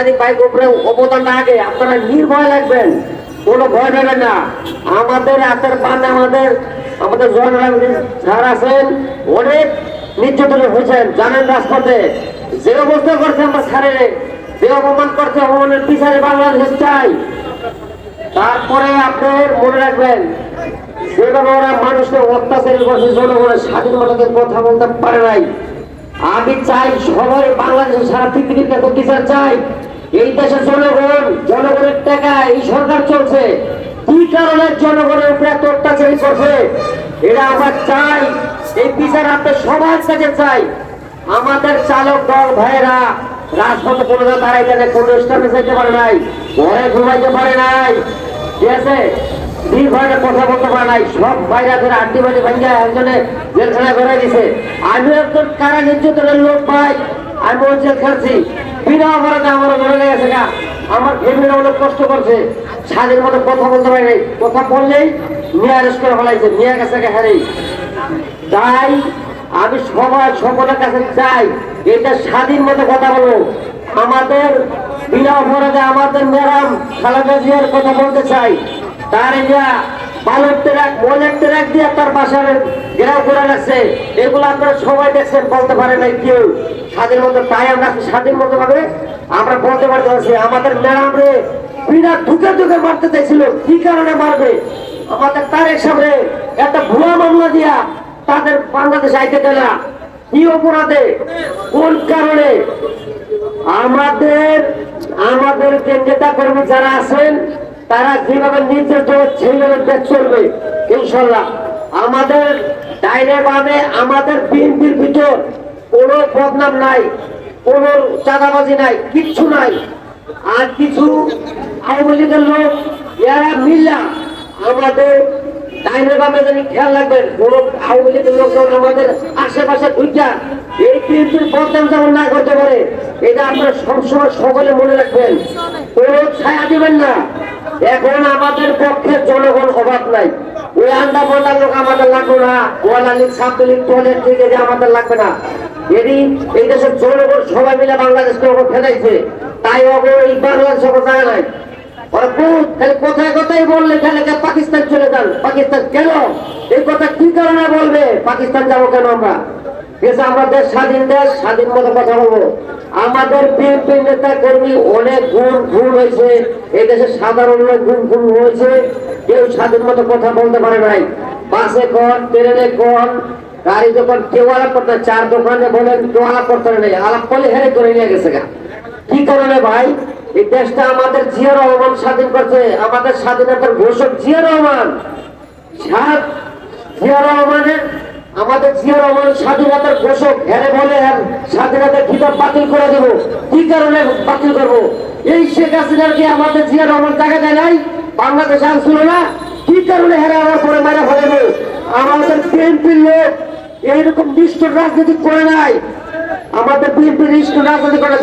সাংবাদিক ভাই উপরে অবদানটা আগে আপনারা নির্ভয় লাগবেন। কোনো ভয় নেবেন না। আমাদের হাতের পান আমাদের আমাদের জনগণ যারা আছেন, অনেক নির্যাতন হয়েছেন, জানেন রাজপথে। যে অবস্থা করছে আমরা ছাড়ে যে অপমান করছে অপমানের পিছনে বাংলাদেশ চাই। তারপরে আপনার মনে রাখবেন, যেভাবে ওরা মানুষকে অত্যাচার করছে, জনগণের স্বাধীন মতো কথা বলতে পারে নাই। আমি চাই সবাই বাংলাদেশের সারা পৃথিবীর কাছে বিচার চাই। এই দেশের জনগণ, জনগণের টাকা এই সরকার চলছে। কি কারণে জনগণের উপরে এত অত্যাচারী করছে? এটা আমরা চাই এই বিচার আপনার সবার কাছে চাই। আমাদের চালক দল ভাইয়েরা, রাজপথে কোনো দাঁড়াইতে নেই কোনো স্থানে যেতে পারে নাই, ঘরে ঘুমাইতে পারে নাই। ঠিক আছে? নির্ভয়ে কথা বলতে পারে নাই। সব বাইরে ধরে আড্ডি বাড়ি ভাঙ্গা একজনে জেলখানা করে দিছে। আমি একজন কারা নির্যাতনের লোক ভাই আমি জেল খাচ্ছি বিনা অপরাধে আমার মনে লেগেছে গা। আমার ফ্যামিলি অনেক কষ্ট করছে। স্বাধীন মতো কথা বলতে পারে কথা বললেই নিয়ে অ্যারেস্ট করে ফেলাইছে নিয়ে গেছে হারেই তাই আমি সবার সকলের কাছে চাই, এটা স্বাধীন মতো কথা বলব আমাদের বিনা অপরাধে আমাদের ম্যাডাম খালেদা জিয়ার কথা বলতে চাই। তার যা বালুর ট্রাক, মলের ট্রাক দিয়ে তার বাসার ঘেরাও করে রাখছে। এগুলো আপনারা সবাই দেখছেন, বলতে পারে নাই কেউ। স্বাধীন মতো তাই আমরা স্বাধীন মতো ভাবে আমরা বলতে পারতেছি আমাদের ম্যাডাম রে বিনা ঢুকে ঢুকে মারতে চাইছিল। কি কারণে মারবে? আমাদের তারের সামনে একটা ভুয়া মামলা দিয়া তাদের বাংলাদেশ আইতে দেয় কি অপরাধে? কোন কারণে? আমাদের আমাদের যে নেতা কর্মী যারা আছেন, তারা যেভাবে দেবে, সেইভাবে দেশ চলবে, ইনশাল্লাহ। আমাদের ডাইনে বামে, আমাদের বিএনপির ভিতর কোনো বদনাম নাই, কোনো চাঁদাবাজি নাই, কিচ্ছু নাই। আর কিছু আওয়ামী লীগের লোক, এরা মিল্লা। আমাদের ডাইনে বামে জানি খেয়াল রাখবেন, কোন আওয়ামী লীগের লোকজন আমাদের আশেপাশে দুইটা এই বিএনপির বদনাম যেমন না করতে পারে, এটা আপনারা সবসময় সকলে মনে রাখবেন। কোন ছায়া দিবেন না। এখন আমাদের পক্ষে জনগণ অভাব নাই। ওই আন্ডা বন্দার লোক আমাদের লাগবে না। ওয়ালা লীগ, ছাত্রলীগ টয়লেট থেকে যে আমাদের লাগবে না। এটি এই দেশের জনগণ সবাই মিলে বাংলাদেশকে ওপর ফেলাইছে। তাই ওপর এই বাংলাদেশ ওপর যায় নাই। ওরা খালি কোথায় কোথায় বললে খেলে পাকিস্তান চলে যান পাকিস্তান কেন? এই কথা কি কারণে বলবে? পাকিস্তান যাব কেন আমরা? দেশে আমাদের স্বাধীন দেশ, স্বাধীন মতো কথা বলব। আমাদের বিএনপি নেতা কর্মী অনেক গুণ ভুল হয়েছে। এই দেশে সাধারণ অনেক গুণ ভুল হয়েছে। কেউ স্বাধীন মতো কথা বলতে পারে নাই। বাসে কন ট্রেনে কন গাড়ি যখন কেউ আলাপ করতে চার দোকানে বলেন, কেউ আলাপ করতে নেই। আলাপ করলে হেরে করে নিয়ে গেছে গা। কি কারণে ভাই? এই দেশটা আমাদের জিয়া রহমান স্বাধীন করছে। আমাদের স্বাধীনতার ঘোষক জিয়া রহমান। জিয়া রহমানের আমাদের জিয়া রহমান স্বাধীনতার ঘোষক হ্যাঁ বলে স্বাধীনতার কিতাব বাতিল করে দেব। কি কারণে বাতিল করব? এই শেখ হাসিনার কি আমাদের জিয়া রহমান টাকা দেয় নাই? বাংলাদেশ আনছিল না? কি কারণে হেরে আমার পরে মারা ফেলেবে আমাদের বিএনপির লোক এইরকম নিষ্ঠ রাজনীতি করে নাই। আমাদের বিএনপির নিষ্ঠ রাজনীতি করে